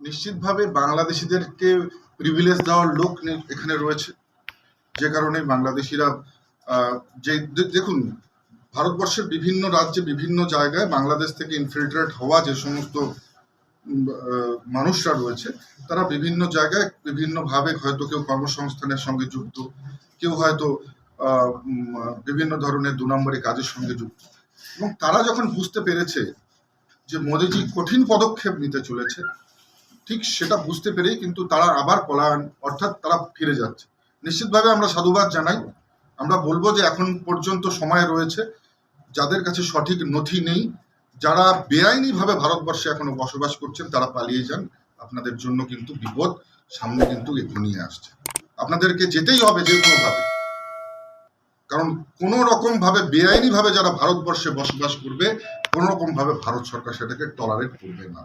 নিশ্চিতভাবে বাংলাদেশিদেরকে প্রিভিলেজ দেওয়ার লোক এখানে রয়েছে। যে কারণে বাংলাদেশিরা যে দেখুন, ভারতবর্ষের বিভিন্ন রাজ্যে বিভিন্ন জায়গায় বাংলাদেশ থেকে ইনফিল্ট্রেট হওয়া যে সমস্ত মানুষরা রয়েছে, তারা বিভিন্ন জায়গায় বিভিন্নভাবে হয়তো কেউ কর্মসংস্থানের সঙ্গে যুক্ত, কেউ হয়তো বিভিন্ন ধরনের দু নম্বরী কাজের সঙ্গে যুক্ত। এবং তারা যখন বুঝতে পেরেছে যে মোদিজি কঠিন পদক্ষেপ নিতে চলেছে ঠিক সেটা বুঝতে পেরেই কিন্তু তারা আবার পলায়ন, অর্থাৎ তারা ফিরে যাচ্ছে। নিশ্চিতভাবে আমরা সাধুবাদ জানাই। আমরা বলব যে এখন পর্যন্ত সময় রয়েছে, যাদের কাছে সঠিক নথি নেই, যারা বেআইনিভাবে ভারতবর্ষে এখনও বসবাস করছেন, তারা পালিয়ে যান। আপনাদের জন্য কিন্তু বিপদ সামনে কিন্তু ঘনিয়ে আসছে। আপনাদেরকে যেতেই হবে যে কোনোভাবে কারণ কোনো রকম ভাবে বেআইনি ভাবে যারা ভারতবর্ষে বসবাস করবে কোনো রকম ভাবে ভারত সরকার সেটাকে টলারেট করবে না।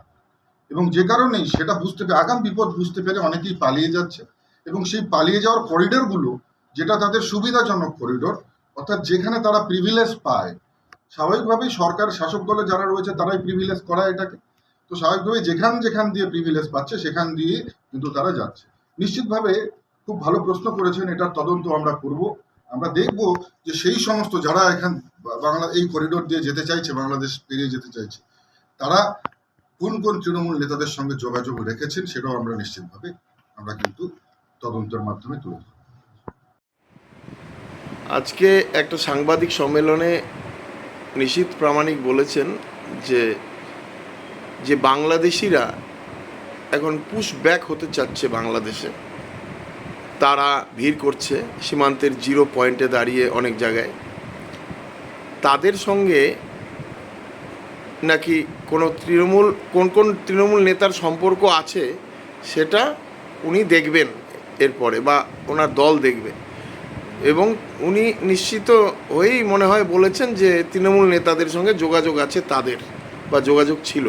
এবং যে কারণেই সেটা বুঝতে পেরে, আগাম বিপদ বুঝতে পেরে অনেকেই পালিয়ে যাচ্ছে এবং সেই পালিয়ে যাওয়ার করিডোরগুলো যেটা তাদের সুবিধাজনক করিডোর অর্থাৎ যেখানে তারা প্রিভিলেজ পায়, স্বাভাবিকভাবেই সরকার, শাসক দলে যারা রয়েছে তারাই প্রিভিলেজ করায় এটাকে। তো স্বাভাবিকভাবে যেখান যেখান দিয়ে প্রিভিলেজ পাচ্ছে সেখান দিয়ে কিন্তু তারা যাচ্ছে। নিশ্চিতভাবে খুব ভালো প্রশ্ন করেছেন, এটার তদন্ত আমরা করব। আমরা দেখব যে সেই সমস্ত যারা এখান বাংলা, এই করিডোর দিয়ে যেতে চাইছে, বাংলাদেশ পেরিয়ে যেতে চাইছে, তারা কোন কোন তৃণমূল নেতাদের সঙ্গে যোগাযোগ রেখেছেন সেটাও আমরা নিশ্চিতভাবে আমরা কিন্তু তদন্তের মাধ্যমে তুলে ধরব। আজকে একটা সাংবাদিক সম্মেলনে নিশীত প্রামাণিক বলেছেন যে যে বাংলাদেশিরা এখন পুশ ব্যাক হতে চাচ্ছে বাংলাদেশে তারা ভিড় করছে, সীমান্তের জিরো পয়েন্টে দাঁড়িয়ে অনেক জায়গায় তাদের সঙ্গে নাকি কোনো তৃণমূল, কোন কোন তৃণমূল নেতার সম্পর্ক আছে, সেটা উনি দেখবেন এরপরে বা ওনার দল দেখবে এবং উনি নিশ্চিত হয়েই মনে হয় বলেছেন যে তৃণমূল নেতাদের সঙ্গে যোগাযোগ আছে তাদের, বা যোগাযোগ ছিল।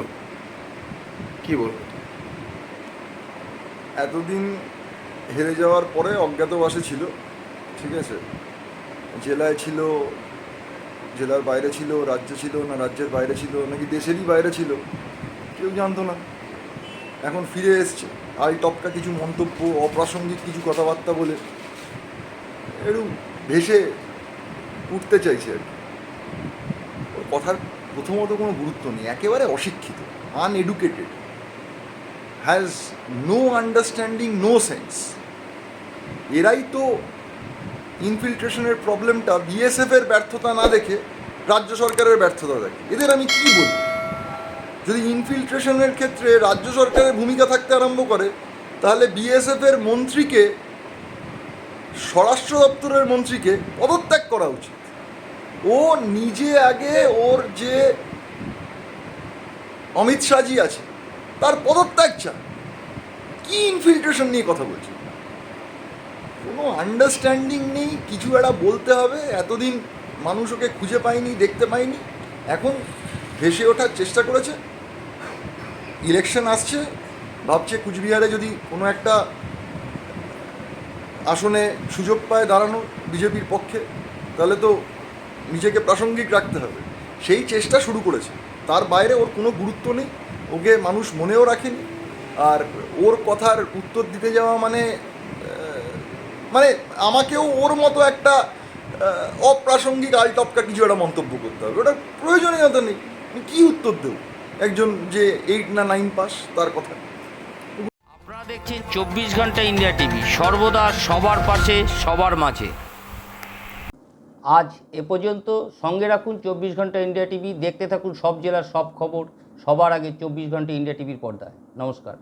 কি বলব? এতদিন হেরে যাওয়ার পরে অজ্ঞাতবাসে ছিল, ঠিক আছে? জেলায় ছিল জেলার বাইরে ছিল, রাজ্য ছিল না রাজ্যের বাইরে ছিল, নাকি দেশেরই বাইরে ছিল, কেউ জানতো না। এখন ফিরে এসছে। আই টপকা কিছু মন্তব্য, অপ্রাসঙ্গিক কিছু কথাবার্তা বলে। এরকম ভেসে উঠতে চাইছে আর ওর কথার প্রথমত কোনো গুরুত্ব নেই। একেবারে অশিক্ষিত uneducated has no understanding no sense এরাই তো ইনফিল্ট্রেশনের প্রবলেমটা বিএসএফ এর ব্যর্থতা না দেখে রাজ্য সরকারের ব্যর্থতা দেখে। এদের আমি কি বলি যদি ইনফিল্ট্রেশনের ক্ষেত্রে রাজ্য সরকারের ভূমিকা থাকতে আরম্ভ করে, তাহলে বিএসএফ এর মন্ত্রীকে, স্বরাষ্ট্র দপ্তরের মন্ত্রীকে পদত্যাগ করা উচিত। ও নিজে আগে ওর যে অমিত শাহজি আছে, তার পদত্যাগ চান কি ইনফিল্ট্রেশন নিয়ে কথা বলছি? কোনো আন্ডারস্ট্যান্ডিং নেই, কিছু একটা বলতে হবে, এতদিন মানুষ ওকে খুঁজে পায়নি, দেখতে পায়নি, এখন ভেসে ওঠার চেষ্টা করেছে ইলেকশন আসছে, ভাবছে কুচবিহারে যদি কোনো একটা আসনে সুযোগ পায় দাঁড়ানো বিজেপির পক্ষে, তাহলে তো নিজেকে প্রাসঙ্গিক রাখতে হবে। সেই চেষ্টা শুরু করেছে, তার বাইরে ওর কোনো গুরুত্ব নেই, ওকে মানুষ মনেও রাখেনি, আর ওর কথার উত্তর দিতে যাওয়া মানে মানে আমাকেও ওর মতো একটা অপ্রাসঙ্গিক আলটপকা কিছু একটা মন্তব্য করতে হবে। ওটা প্রয়োজনীয়তা নেই। আমি কী উত্তর দেবো? একজন যে এইট না নাইন পাস তার কথা। আপনারা দেখছেন চব্বিশ ঘণ্টা ইন্ডিয়া টিভি। সর্বদা সবার পাশে সবার মাঝে। আজ এ পর্যন্ত সঙ্গে রাখুন চব্বিশ ঘণ্টা ইন্ডিয়া টিভি। দেখতে থাকুন সব জেলার সব খবর। সবার আগে চব্বিশ ঘণ্টা ইন্ডিয়া টিভির পর্দায়। নমস্কার।